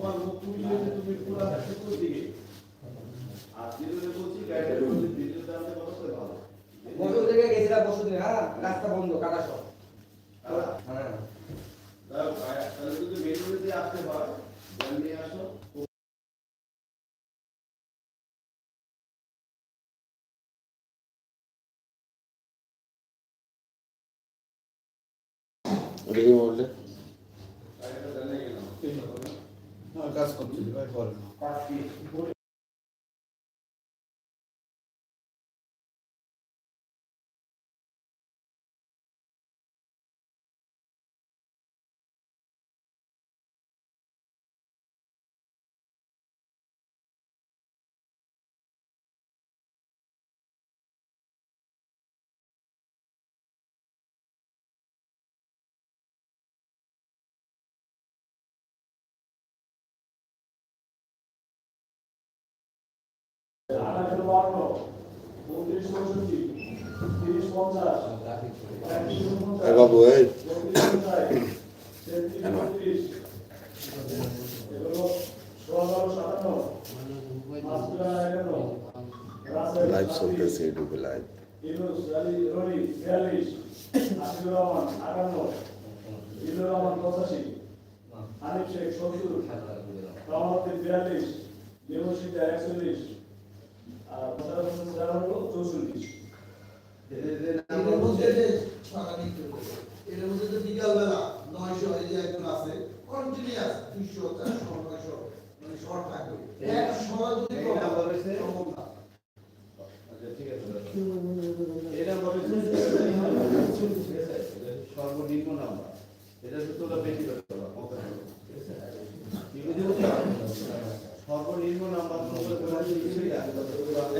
তোমার মুখ খুললে তুমি পুরো শুকুর দিকে আর যেগুলো বলছি গাইডের মধ্যে ভিডিও দেওয়াতে কত করে ভালো। বসু থেকে গেছিলাম বসু থেকে হ্যাঁ রাস্তা বন্ধ কাটা সব। হ্যাঁ দাও, তাহলে যদি মেন রুটে আসতে হয় জ্ঞান নিয়ে আসো। কি গেলাম কাজ করছি ভাই বত্রিশ এগুলো ষোলো সাতান্ন মাসুরা এগারো রাসেল লাইভ চলতেছে ইউটিউবে লাইভ পঁচাশি হানিফ শেখ সত্তর বিয়াল্লিশ নিমসিদা একচল্লিশ আছে এটা সর্বনিম্ন নাম্বার। এটা তো তোমরা বেশি করতে পারো পঞ্চাশ টাকা, ঠিক আছে কি বুঝি বুঝি? সর্বনিম্ন নাম্বার তোমরা তোমার কিছুই না সবাই সুন্দর কমেন্ট করেন কমেন্ট করেন হ্যাঁ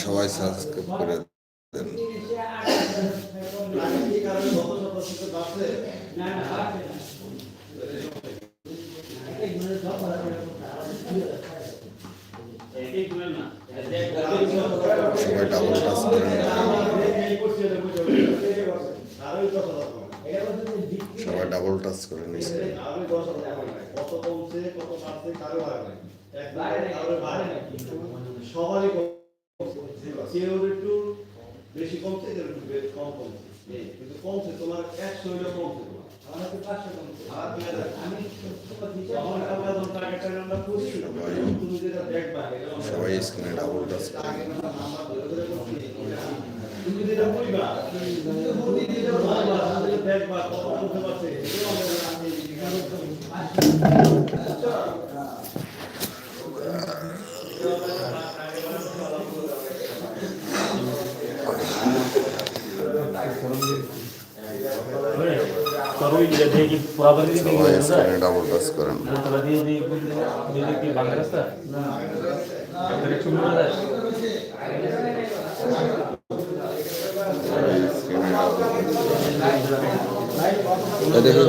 সবাই সাবস্ক্রাইব করে দেন। সবাই ডাবল কম। সবাই ডাবল টাচ করে নিচ্ছে সবারই কেউ একটু বেশি কমছে কেউ একটু কম কমছে কিন্তু কমছে তোমার একশো হইলেও কমছে সবাই স্ক্রিনে ডাবল টাচ। তুমি যেটা করিবা, তুমি যেটা ভাববা, তুমি দেখবা, কত কমতে পারছে, এটাও আমাদের আমি জিজ্ঞাসা করছি। তরুই যে দেখি পুরাবাড়ি দিকে সবাই স্ক্রিনে ডাবল টাচ করেন। বোতলা দিয়ে দিয়ে দিয়ে কি বাংলা রাস্তা একটা একটু মনে যায় স্ক্রিনে ডাবল দেখুন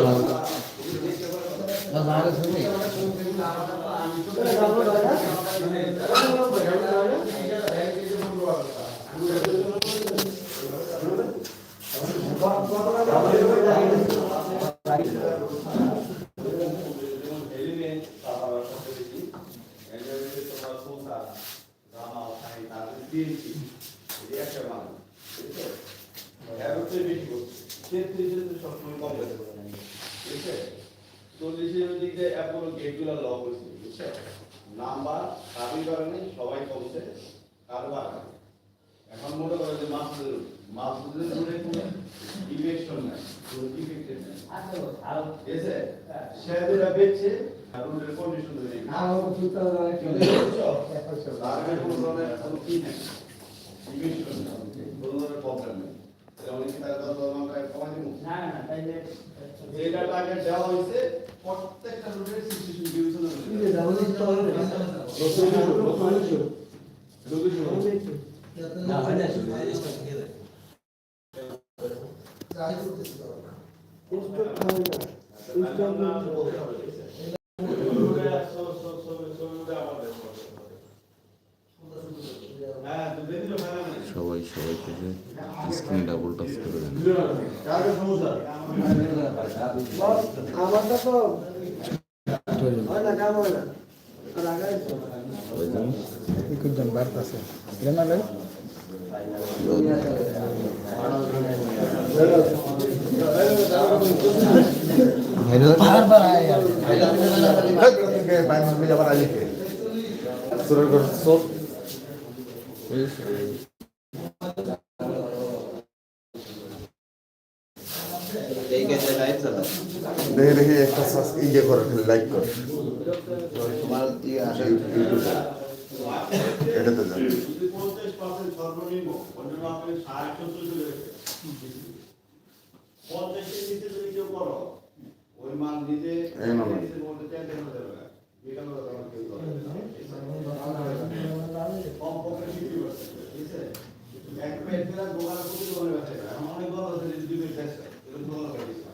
এলিমেন্ট তারপর সাথে দেখি বিএনপি এই একটা মান এগারোটাই বেশি করছে। তেত্রিশের তো সবসময় কম গেছে ঠিক আছে? চল্লিশের দিকে অ্যাপোলো গেটগুলো লক হয়েছে বুঝছ? নাম্বার কারোই কারণে সবাই কমছে কারও বাড়ে এখন মনে করে যে মাসুদের মাসুদের জুড়ে কোনো ইলেকশন নাই ইফেক্টেড নাই। ঠিক আছে? সে যেটা বেচছে প্রত্যেকটা রুটের সিচুয়েশন বিবেচনা করতেছি তো হ্যাঁ তো দেখি তো ভালো না সবাই সবাইকে যে স্ক্রিন ডাবল টাচ করে দেন। কার সমস্যা আমারটা তো হয় না কাম হয় না আর আগে ওই জন্য একজন বাড়তেছে এটা না বারবার আয় আর দেখে দেখে একটা সাস- ইয়ে করে লাইক করে। তোমার ইউটিউবে। এটাতে সর্বনিম্ন অন্য আপনি ষাট সত্তর চলে গেছে পঞ্চাশের নিচে যদি কেউ করো ওই মাল নিজে এই মাল। নিজের মধ্যে টেনশন হয়ে যাবে না। এটা করে তোমার কেউ করবে না। কমপক্ষে 50% ঠিক আছে? এক প্লেট দিলাম, দোকানে প্রতি দোকানে বেচে না। এখন অনেক বড় আছে যে দুই প্লেট বেচে। এরকম দোকানে বেচে না।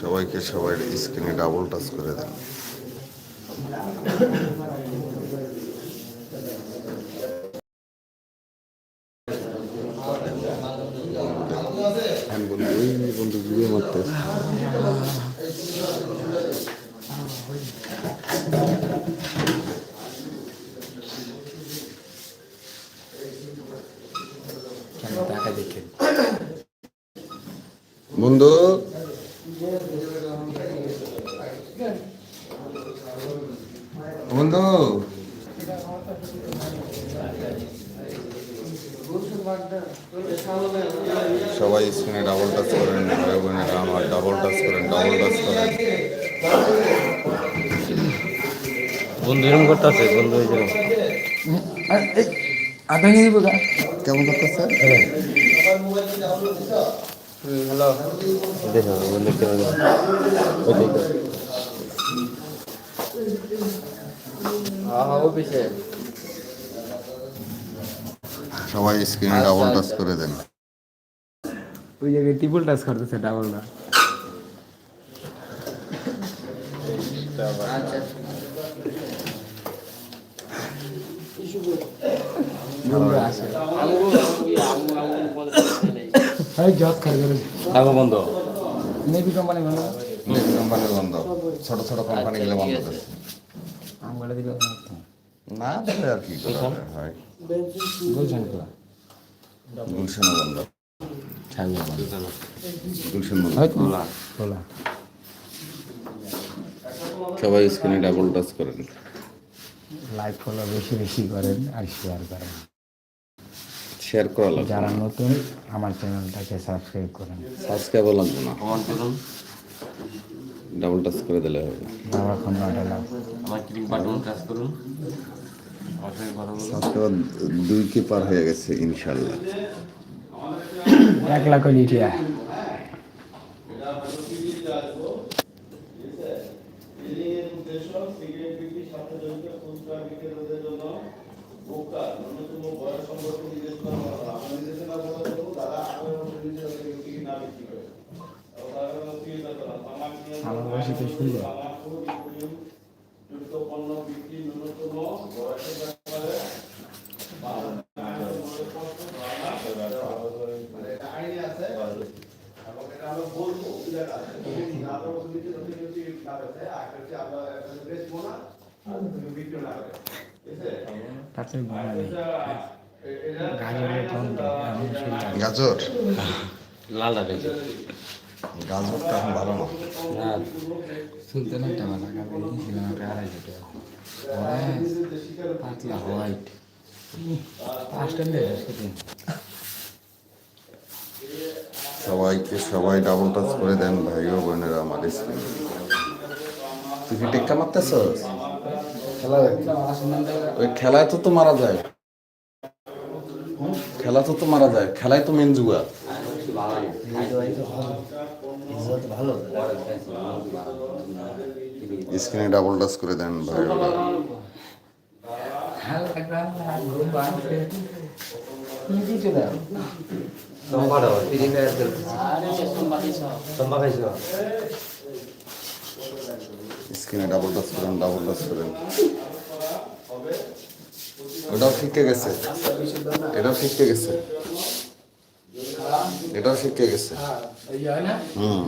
সবাইকে সবাই স্ক্রিনে ডাবল টাচ করে দেন। হ্যাঁ, বন্ধু টাকা দেখে বন্ধু। বন্ধু। সবাই স্ক্রিনে ডাবল টাচ করেন ভাই বোনেরা আমার ডাবল টাচ করেন ডাবল টাচ করেন। বন্ধু এরকম করতেছে বন্ধু এই যেরকম আধা নিয়ে দিব কেমন করতেছে? দেখো বন্ধু কেমন ওই দেখো সবাই স্ক্রিনে ডাবল টাচ করে দেন ওই জায়গায় ট্রিপল টাচ করতেছে ডাবল না আসে এই জজ খাই করে থাকো বন্ধ। নেভি কোম্পানি ভালো কোম্পানির বন্ধ। ছোট ছোট কোম্পানি গুলো বন্ধ করে আম বলে দিল না তাহলে আর কি করা হয়। বলছেন তো গুলশানও বন্ধ। ছাগল গুলশান বন্ধ। হয়তো বলা সবাই স্ক্রিনে ডাবল টাচ করেন। লাইক ফলো বেশি বেশি করেন আর শেয়ার করেন। শেয়ার করা লাগবে যারা নতুন আমার চ্যানেলটাকে সাবস্ক্রাইব করেন। সাবস্ক্রাইব লাগবে না। কমেন্ট করুন। ডাবল টাচ করে দিলে হবে। বাবা ফোন বাটন আমার ক্লিক বাটন টাচ করুন। সাবস্ক্রাইব দুই কে পার হয়ে গেছে ইনশাআল্লাহ। এক লাখ লিটিয়া এটা হয়তো কি দিতে আসব স্বাস্থ্যজনিত ফুসফুস বিক্রেতাদের জন্য ভোক্তা ন্যূনতম বয়স সম্পর্কে নির্দেশনা করা হলো। আমরা নির্দেশনার কথা বলব, যারা আঠারো বছর নিচে তাদের কেউ টিকিট না বিক্রি করে। এবং তারা হলো ক্রিয়েটাররা, তামাক নিয়ন্ত্রণ আমার বয়সী তো শুনলো। তামাক ও নিকোটিন যুক্ত পণ্য বিক্রি ন্যূনতম বয়সের ব্যাপারে মানে এটা আইনে আছে এবং এটা আমরা বলব উল্লেখ আছে আঠারো বছর নিচে তাদের কেউ টিকিট না বেচে, আর হচ্ছে আমরা এখানে বেচবো না আর কেউ বিক্রি না করে ঠিক আছে তাতে এটা গাজরের গন্ধ গাজর। লালটা দেখি গাজরটা এখন ভালো না। না। শুনতে না একটা ভালো গাবে দিয়েছিলাম একটা আড়াইশো টাকা। পাতলা হোয়াইট পাঁচটা নিয়ে সবাইকে সবাই ডাবল টাচ করে দেন ভাই ও বোনেরা আমার স্ক্রিন তুই কি টেক্কা মারতেছস? খেলা ওই খেলায় তো তো মারা যায়। খেলা তো তো মারা যায়। খেলায় তো মেন জুয়া। স্ক্রিনে ডাবল টাচ করে দেন ভাই। স্ক্রিনে ডাবল টাচ করেন ডাবল টাচ করেন। ওটাও শিখে গেছে। এটাও শিখে গেছে। এটাও শিখে গেছে। হুম।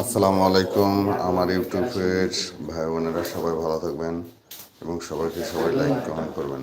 আসসালামু আলাইকুম আমার ইউটিউবের ভাই বোনেরা সবাই ভালো থাকবেন এবং সবাইকে সবাই লাইক কমেন্ট করবেন।